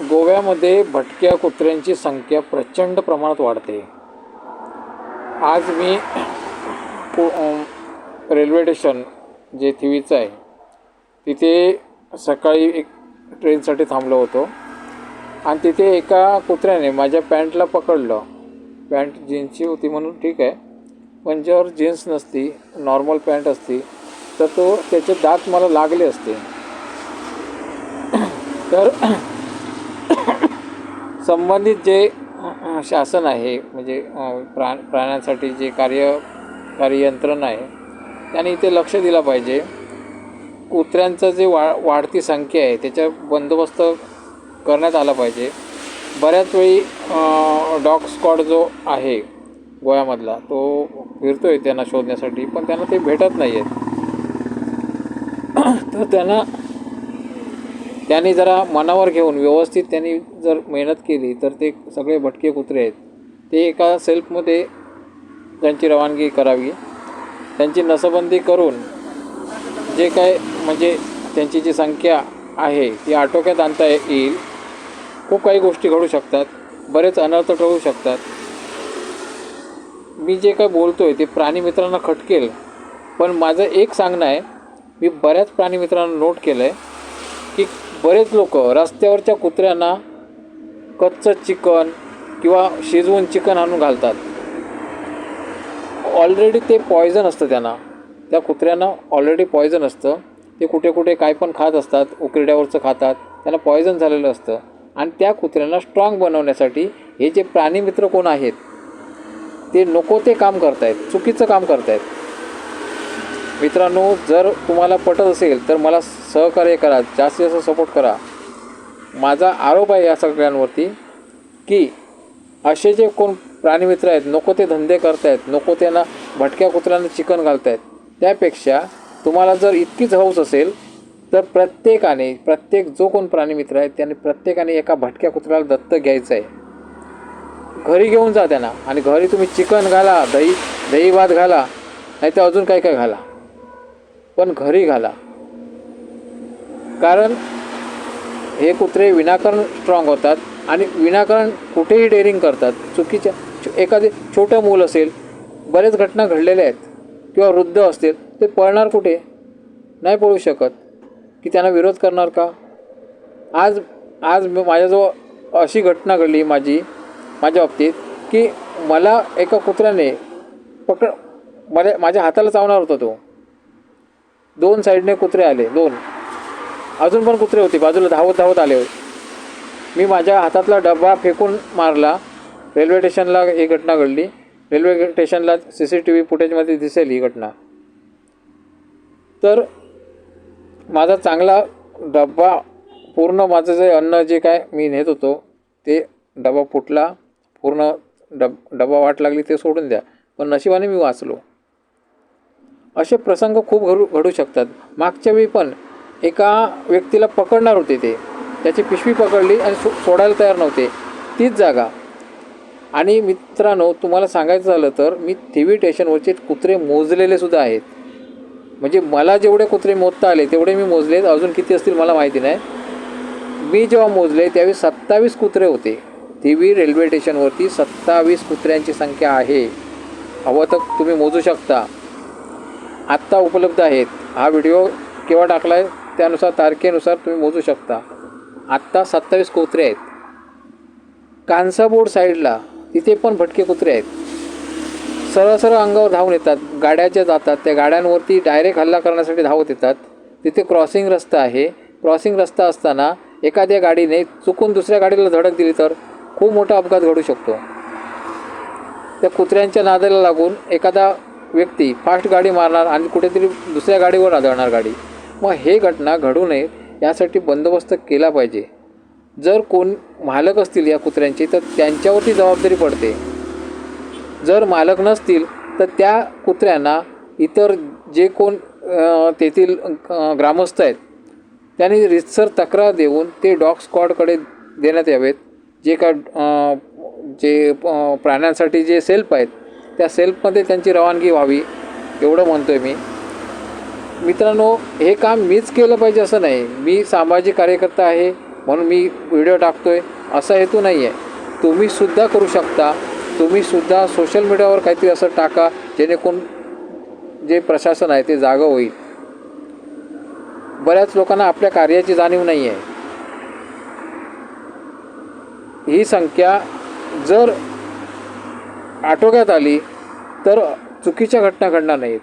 गोव्यामध्ये भटक्या कुत्र्यांची संख्या प्रचंड प्रमाणात वाढते. आज मी पु रेल्वे स्टेशन जे थिवीचं आहे तिथे सकाळी एक ट्रेनसाठी थांबलो होतो. आणि तिथे एका कुत्र्याने माझ्या पॅन्टला पकडलं. पॅन्ट जीन्सची होती म्हणून ठीक आहे. पण जर जीन्स नसती नॉर्मल पॅन्ट असती तर तो त्याचे दात मला लागले असते. तर संबंधित जे शासन आहे म्हणजे प्रा प्राण्यांसाठी जे कार्य कार्ययंत्रणा आहे त्यांनी इथे लक्ष दिलं पाहिजे. कुत्र्यांचं जे वा वाढती संख्या आहे त्याचा बंदोबस्त करण्यात आला पाहिजे. बऱ्याच वेळी डॉग स्क्वॉड जो आहे गोव्यामधला तो फिरतो आहे त्यांना शोधण्यासाठी पण त्यांना ते भेटत नाही आहेत तर त्यांना त्यांनी जरा मनावर घेऊन व्यवस्थित त्यांनी जर मेहनत केली तर ते सगळे भटके कुत्रे आहेत. ते एका सेल्फमध्ये त्यांची रवानगी करावी. त्यांची नसबंदी करून जे काय म्हणजे त्यांची जी संख्या आहे ती आटोक्यात आणता येईल. खूप काही गोष्टी घडू शकतात. बरेच अनर्थ टळू शकतात. मी जे काय बोलतो आहे ते प्राणीमित्रांना खटकेल. पण माझं एक सांगणं आहे मी बऱ्याच प्राणीमित्रांना नोट केलं आहे की बरेच लोक रस्त्यावरच्या कुत्र्यांना कच्चं चिकन किंवा शिजवून चिकन आणून घालतात. ऑलरेडी ते पॉयझन असतं त्यांना. त्या कुत्र्यांना ऑलरेडी पॉयझन असतं. ते कुठे कुठे काय पण खात असतात उकिरड्यावरचं खातात त्यांना पॉयझन झालेलं असतं. आणि त्या कुत्र्यांना स्ट्रॉंग बनवण्यासाठी हे जे प्राणीमित्र कोण आहेत ते नको ते काम करतायत चुकीचं काम करतायत. मित्रांनो जर तुम्हाला पटत असेल तर मला सहकार्य करा. जास्तीत जास्त सपोर्ट करा. माझा आरोप आहे या सगळ्यांवरती की असे जे कोण प्राणीमित्र आहेत नको ते धंदे करतायत नको त्यांना भटक्या कुत्र्यांना चिकन घालतायत त्यापेक्षा तुम्हाला जर इतकीच हौस असेल तर प्रत्येकाने प्रत्येक जो कोण प्राणीमित्र आहे त्याने प्रत्येकाने एका भटक्या कुत्र्याला दत्त घ्यायचं आहे. घरी घेऊन जा त्यांना आणि घरी तुम्ही चिकन घाला दही दही भात घाला नाही तर अजून काय काय घाला. पण घरी घाला. कारण हे कुत्रे विनाकारण स्ट्रॉंग होतात आणि विनाकारण कुठेही डेअरिंग करतात. चुकीच्या एखादे छोटं मूल असेल बरेच घटना घडलेल्या आहेत किंवा वृद्ध असतील ते पळणार कुठे? नाही पळू शकत. की त्यांना विरोध करणार का? आज आज माझ्याजवळ अशी घटना घडली माझी माझ्या बाबतीत की मला एका कुत्र्याने पकड मला माझ्या हाताला चावणार होता तो. दोन साईडने कुत्रे आले दोन. अजून पण कुत्रे होते बाजूला धावत धावत आले होते. मी माझ्या हातातला डबा फेकून मारला. रेल्वे स्टेशनला ही घटना घडली. रेल्वे स्टेशनला सी सी टी व्ही फुटेजमध्ये दिसेल ही घटना. तर माझा चांगला डब्बा पूर्ण माझं जे अन्न जे काय मी नेत होतो ते डबा फुटला. पूर्ण डब डबा वाट लागली ते सोडून द्या. पण नशिबाने मी वाचलो. असे प्रसंग खूप घडू घडू शकतात. मागच्या वेळी पण एका व्यक्तीला पकडणार होते ते. त्याची पिशवी पकडली आणि सो सोडायला तयार नव्हते. तीच जागा. आणि मित्रांनो तुम्हाला सांगायचं झालं तर मी थिवी स्टेशनवरचे कुत्रे मोजलेले सुद्धा आहेत. म्हणजे मला जेवढे कुत्रे मोजता आले तेवढे मी मोजले अजून किती असतील मला माहिती नाही. मी जेव्हा मोजले त्यावेळी सत्तावीस कुत्रे होते. थिवी रेल्वे स्टेशनवरती सत्तावीस कुत्र्यांची संख्या आहे. हवं तर तुम्ही मोजू शकता. आत्ता उपलब्ध आहेत. हा व्हिडिओ केव्हा टाकला आहे त्यानुसार तारखेनुसार तुम्ही मोजू शकता. आत्ता सत्तावीस कुत्रे आहेत. कांसाबोर्ड साईडला तिथे पण भटके कुत्रे आहेत. सरळ सरळ अंगावर धावून येतात. गाड्या ज्या जातात. त्या गाड्यांवरती डायरेक्ट हल्ला करण्यासाठी धावत येतात. तिथे क्रॉसिंग रस्ता आहे. क्रॉसिंग रस्ता असताना एखाद्या गाडीने चुकून दुसऱ्या गाडीला धडक दिली तर खूप मोठा अपघात घडू शकतो. त्या कुत्र्यांच्या नादाला लागून एखादा व्यक्ती फास्ट गाडी मारणार आणि कुठेतरी दुसऱ्या गाडीवर आदळणार गाडी. मग हे घटना घडू नये यासाठी बंदोबस्त केला पाहिजे. जर कोण मालक असतील या कुत्र्यांचे तर त्यांच्यावरती जबाबदारी पडते. जर मालक नसतील तर त्या कुत्र्यांना इतर जे कोण तेथील ग्रामस्थ आहेत त्यांनी रितसर तक्रार देऊन ते डॉग स्क्वॉडकडे देण्यात यावेत. जे का जे प्राण्यांसाठी जे सेल्फ आहेत त्या सेल्फमध्ये त्यांची रवानगी व्हावी एवढं म्हणतो आहे मी. मित्रांनो हे काम मीच केलं पाहिजे असं नाही. मी सामाजिक कार्यकर्ता आहे म्हणून मी व्हिडिओ टाकतोय असा हेतू नाही आहे तुम्हीसुद्धा करू शकता. तुम्हीसुद्धा सोशल मीडियावर काहीतरी असं टाका जेणेकरून जे प्रशासन आहे ते जागं होईल. बऱ्याच लोकांना आपल्या कार्याची जाणीव नाही आहे ही संख्या जर आटोक्यात आली तर चुकीच्या घटना घडणार नाहीत.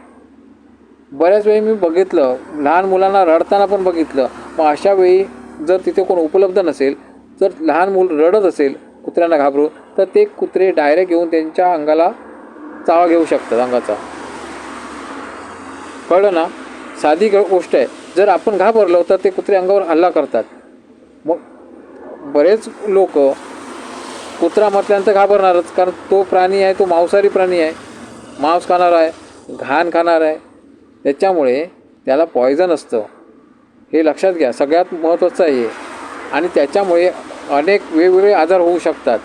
बऱ्याच वेळी मी बघितलं लहान मुलांना रडताना पण बघितलं. मग अशा वेळी जर तिथे कोण उपलब्ध नसेल जर लहान मूल रडत असेल कुत्र्यांना घाबरून तर ते कुत्रे डायरेक्ट येऊन त्यांच्या अंगाला चावा घेऊ शकतात अंगाचा. कळलं ना? साधी ग- गोष्ट आहे. जर आपण घाबरलो तर ते कुत्रे अंगावर हल्ला करतात. मग बरेच लोक कुत्रा म्हटल्यानंतर घाबरणारच कारण तो प्राणी आहे तो मांसाहारी प्राणी आहे. मांस खाणार आहे घाण खाणार आहे. त्याच्यामुळे त्याला पॉयझन असतं. हे लक्षात घ्या सगळ्यात महत्त्वाचं आहे आणि त्याच्यामुळे अनेक वेगवेगळे आजार होऊ शकतात.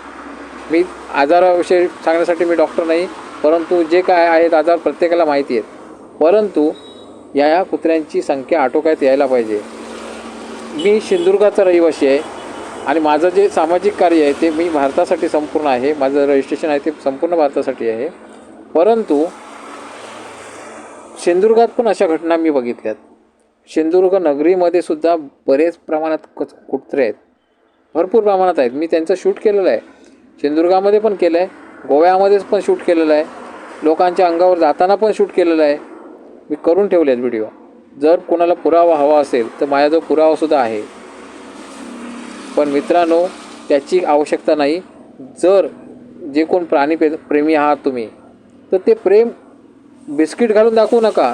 मी आजाराविषयी सांगण्यासाठी मी डॉक्टर नाही परंतु जे काय आहेत आजार प्रत्येकाला माहिती आहेत. परंतु या या कुत्र्यांची संख्या आटोक्यात यायला पाहिजे. मी सिंधुदुर्गाचा रहिवासी आहे आणि माझं जे सामाजिक कार्य आहे ते मी भारतासाठी संपूर्ण आहे. माझं रजिस्ट्रेशन आहे ते संपूर्ण भारतासाठी आहे. परंतु सिंधुदुर्गात पण अशा घटना मी बघितल्यात. सिंधुदुर्ग नगरीमध्ये सुद्धा बरेच प्रमाणात कच कुत्रे आहेत. भरपूर प्रमाणात आहेत. मी त्यांचं शूट केलेलं आहे. सिंधुदुर्गामध्ये पण केलं आहे गोव्यामध्येच पण शूट केलेलं आहे. लोकांच्या अंगावर जाताना पण शूट केलेलं आहे. मी करून ठेवले आहेत व्हिडिओ. जर कोणाला पुरावा हवा असेल तर माझ्याजवळ पुरावासुद्धा आहे. पण मित्रांनो त्याची आवश्यकता नाही. जर जे कोण प्राणी प्रेमी आहात तुम्ही तर ते प्रेम बिस्किट घालून दाखवू नका.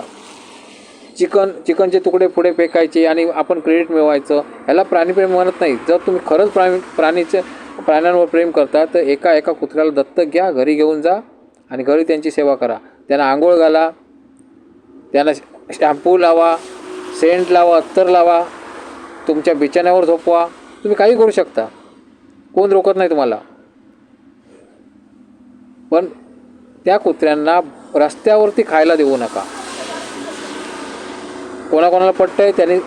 चिकन चिकनचे तुकडे पुढे फेकायचे आणि आपण क्रेडिट मिळवायचं. ह्याला प्राणीप्रेम म्हणत नाही. जर तुम्ही खरंच प्राणी प्राणीचे प्राण्यांवर प्रेम करता तर एका एका कुत्र्याला दत्तक घ्या घरी घेऊन जा आणि घरी त्यांची सेवा करा. त्यांना आंघोळ घाला त्यांना शॅम्पू लावा सेंट लावा अत्तर लावा तुमच्या बिछाण्यावर झोपवा. तुम्ही काही करू शकता. कोण रोकत नाही तुम्हाला. पण त्या कुत्र्यांना रस्त्यावरती खायला देऊ नका. कोणाकोणाला पटतं आहे त्याने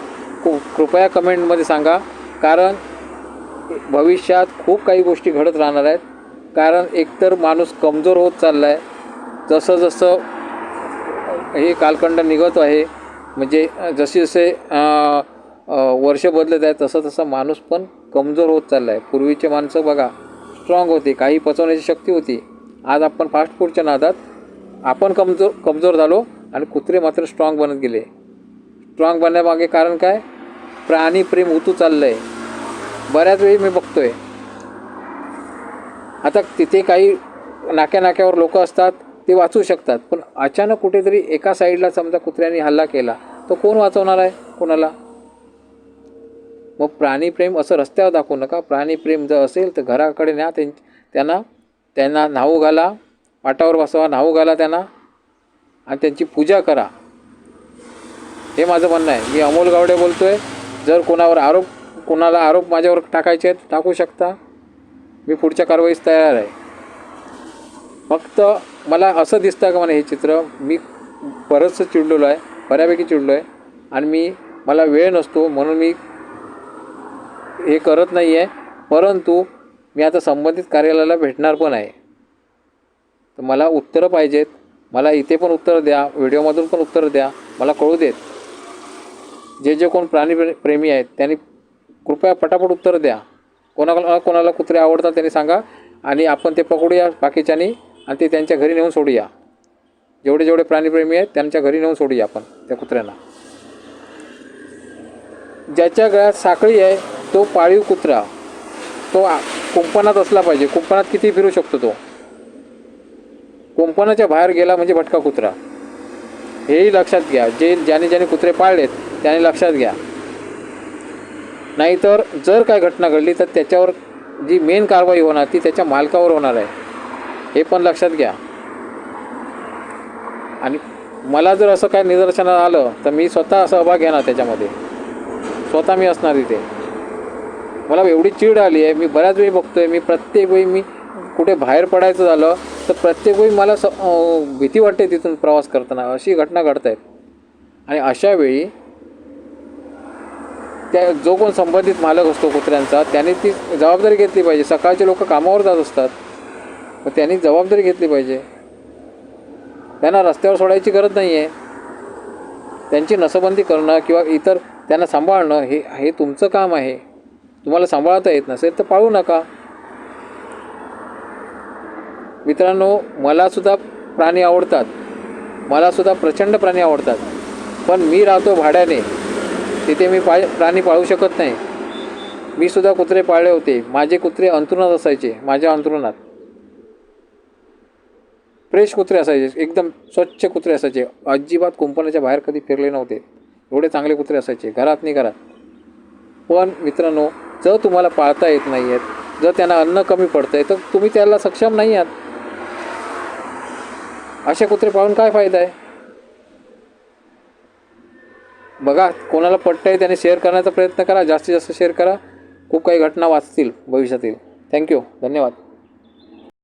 कु- कृपया कमेंटमध्ये सांगा. कारण भविष्यात खूप काही गोष्टी घडत राहणार आहेत. कारण एकतर माणूस कमजोर होत चालला आहे जसं जसं हे कालखंड निघत आहे. म्हणजे जसे जसे वर्ष बदलत आहे तसं तसं माणूस पण कमजोर होत चालला आहे पूर्वीचे माणसं बघा स्ट्रॉंग होते. काही पचवण्याची शक्ती होती. आज आपण फास्ट फूडच्या नादात आपण कमजोर कमजोर झालो आणि कुत्रे मात्र स्ट्रॉंग बनत गेले. स्ट्रॉंग बनण्यामागे कारण काय? प्राणी प्रेम उतू चाललं आहे बऱ्याच वेळी मी बघतोय. आता तिथे काही नाक्या नाक्यावर लोक असतात ते वाचू शकतात. पण अचानक कुठेतरी एका साईडला समजा कुत्र्याने हल्ला केला तर कोण वाचवणार आहे? कोणाला? मग प्राणीप्रेम असं रस्त्यावर दाखवू नका. प्राणीप्रेम जर असेल तर घराकडे न्या त्यां त्यांना त्यांना न्हाऊ घाला पाटावर बसवा न्हाऊ घाला त्यांना आणि त्यांची पूजा करा. हे माझं म्हणणं आहे. मी अमोल गावडे बोलतो आहे जर कोणावर आरोप कोणाला आरोप माझ्यावर टाकायचे आहेत टाकू शकता. मी पुढच्या कारवाईस तयार आहे. फक्त मला असं दिसतं का मला हे चित्र? मी बरंचसं चिडलेलो आहे बऱ्यापैकी चिडलो आहे आणि मी मला वेळ नसतो म्हणून मी हे करत नाही आहे परंतु मी आता संबंधित कार्यालयाला भेटणार पण आहे. तर मला उत्तरं पाहिजेत. मला इथे पण उत्तर द्या व्हिडिओमधून पण उत्तर द्या. मला कळू देत. जे जे कोण प्राणी प्रे- प्रेमी आहेत त्यांनी कृपया पटापट उत्तर द्या. कोणाला कोणाला कुत्रे आवडतात त्यांनी सांगा आणि आपण ते पकडूया बाकीच्यानी आणि ते त्यांच्या घरी नेऊन सोडूया. जेवढे जेवढे प्राणीप्रेमी आहेत त्यांच्या घरी नेऊन सोडूया आपण त्या कुत्र्यांना. ज्याच्या गळ्यात साखळी आहे तो पाळीव कुत्रा तो कुंपणात असला पाहिजे. कुंपणात किती फिरू शकतो तो? कुंपणाच्या बाहेर गेला म्हणजे भटका कुत्रा. हेही लक्षात घ्या. जे ज्याने ज्याने कुत्रे पाळलेत त्याने लक्षात घ्या. नाहीतर जर काय घटना घडली तर त्याच्यावर जी मेन कारवाई होणार ती त्याच्या मालकावर होणार आहे. हे पण लक्षात घ्या. आणि मला जर असं काय निदर्शनात आलं तर मी स्वतः सहभाग घेणार त्याच्यामध्ये. स्वतः मी असणार तिथे मला एवढी चीड आली आहे मी बऱ्याच वेळी बघतोय मी प्रत्येक वेळी मी कुठे बाहेर पडायचं झालं तर प्रत्येक वेळी मला स भीती वाटते तिथून प्रवास करताना. अशी घटना घडत आहेत आणि अशा वेळी त्या जो कोण संबंधित मालक असतो कुत्र्यांचा त्याने ती जबाबदारी घेतली पाहिजे. सकाळचे लोक कामावर जात असतात मग त्यांनी जबाबदारी घेतली पाहिजे. त्यांना रस्त्यावर सोडायची गरज नाही आहे त्यांची नसबंदी करणं किंवा इतर त्यांना सांभाळणं हे हे तुमचं काम आहे. तुम्हाला सांभाळता येत नसेल तर पाळू नका. मित्रांनो मलासुद्धा प्राणी आवडतात. मलासुद्धा प्रचंड प्राणी आवडतात. पण मी राहतो भाड्याने. तिथे मी पा प्राणी पाळू शकत नाही. मी सुद्धा कुत्रे पाळले होते. माझे कुत्रे अंतरुणात असायचे माझ्या अंथरुणात. फ्रेश कुत्रे असायचे एकदम स्वच्छ कुत्रे असायचे. अजिबात कुंपणाच्या बाहेर कधी फिरले नव्हते. एवढे चांगले कुत्रे असायचे घरात नाही घरात. पण मित्रांनो जर तुम्हाला पाळता येत नाही आहेत जर त्यांना अन्न कमी पडतं आहे तर तुम्ही त्याला सक्षम नाही आहात अशा कुत्रे पाळून काय फायदा आहे? बघा कोणाला पटतं आहे त्याने शेअर करण्याचा प्रयत्न करा जास्तीत जास्त शेअर करा. खूप काही घटना वाचतील भविष्यातील. थँक्यू धन्यवाद.